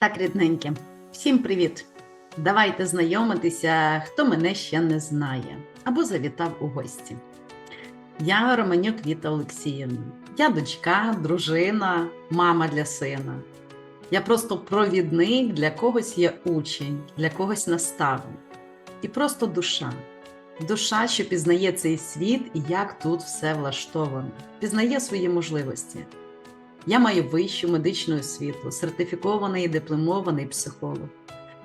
Так, рідненькі, всім привіт! Давайте знайомитися, хто мене ще не знає або завітав у гості. Я Романюк Віта Олексіївна. Я дочка, дружина, мама для сина. Я просто провідник, для когось є учень, для когось наставник. І просто душа. Душа, що пізнає цей світ і як тут все влаштовано, пізнає свої можливості. Я маю вищу медичну освіту, сертифікований і дипломований психолог.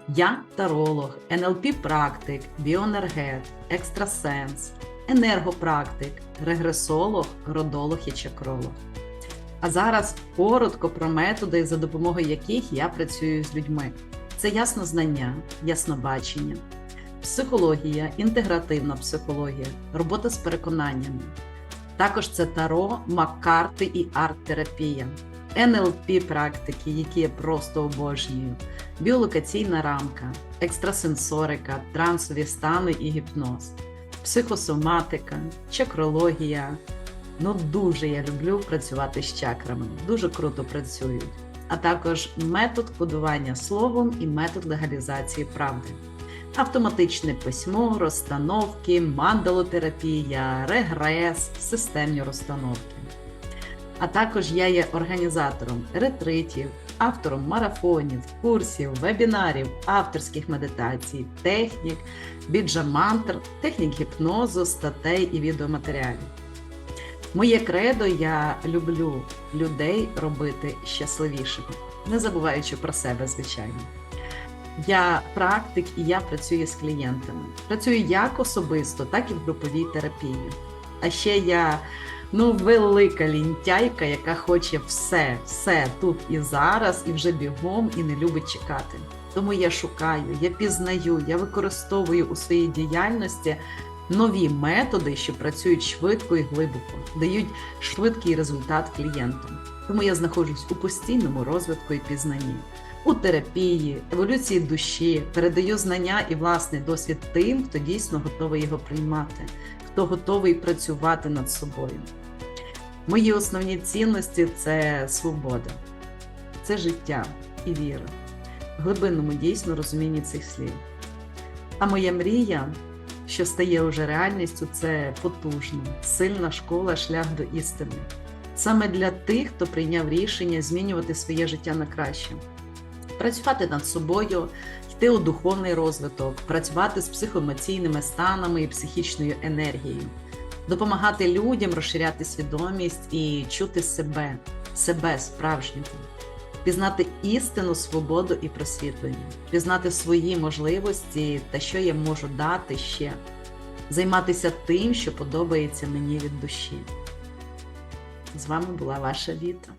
Я таролог, НЛП-практик, біоенергет, екстрасенс, енергопрактик, регресолог, родолог і чакролог. А зараз коротко про методи, за допомогою яких я працюю з людьми. Це яснознання, яснобачення, психологія, інтегративна психологія, робота з переконаннями. Також це таро, маккарти і арт-терапія, НЛП практики, які я просто обожнюю, біолокаційна рамка, екстрасенсорика, трансові стани і гіпноз, психосоматика, чакрологія. Ну, дуже я люблю працювати з чакрами, дуже круто працюють. А також метод кодування словом і метод легалізації правди автоматичне письмо, розстановки, мандалотерапія, регрес, системні розстановки. А також я є організатором ретритів, автором марафонів, курсів, вебінарів, авторських медитацій, технік, біджамантр, технік гіпнозу, статей і відеоматеріалів. Моє кредо я люблю людей робити щасливішими, не забуваючи про себе, звичайно. Я практик і я працюю з клієнтами. Працюю як особисто, так і в груповій терапії. А ще я ну, велика лінтяйка, яка хоче все, все тут і зараз, і вже бігом, і не любить чекати. Тому я шукаю, я пізнаю, я використовую у своїй діяльності нові методи, що працюють швидко і глибоко, дають швидкий результат клієнтам. Тому я знаходжусь у постійному розвитку і пізнанні у терапії, еволюції душі, передаю знання і власний досвід тим, хто дійсно готовий його приймати, хто готовий працювати над собою. Мої основні цінності це свобода, це життя і віра, в глибинному дійсно розумінні цих слів. А моя мрія, що стає уже реальністю, це потужна, сильна школа, шлях до істини. Саме для тих, хто прийняв рішення змінювати своє життя на краще працювати над собою, йти у духовний розвиток, працювати з психоемоційними станами і психічною енергією, допомагати людям розширяти свідомість і чути себе, себе справжнього, пізнати істину, свободу і просвітлення, пізнати свої можливості та що я можу дати ще, займатися тим, що подобається мені від душі. З вами була ваша Віта.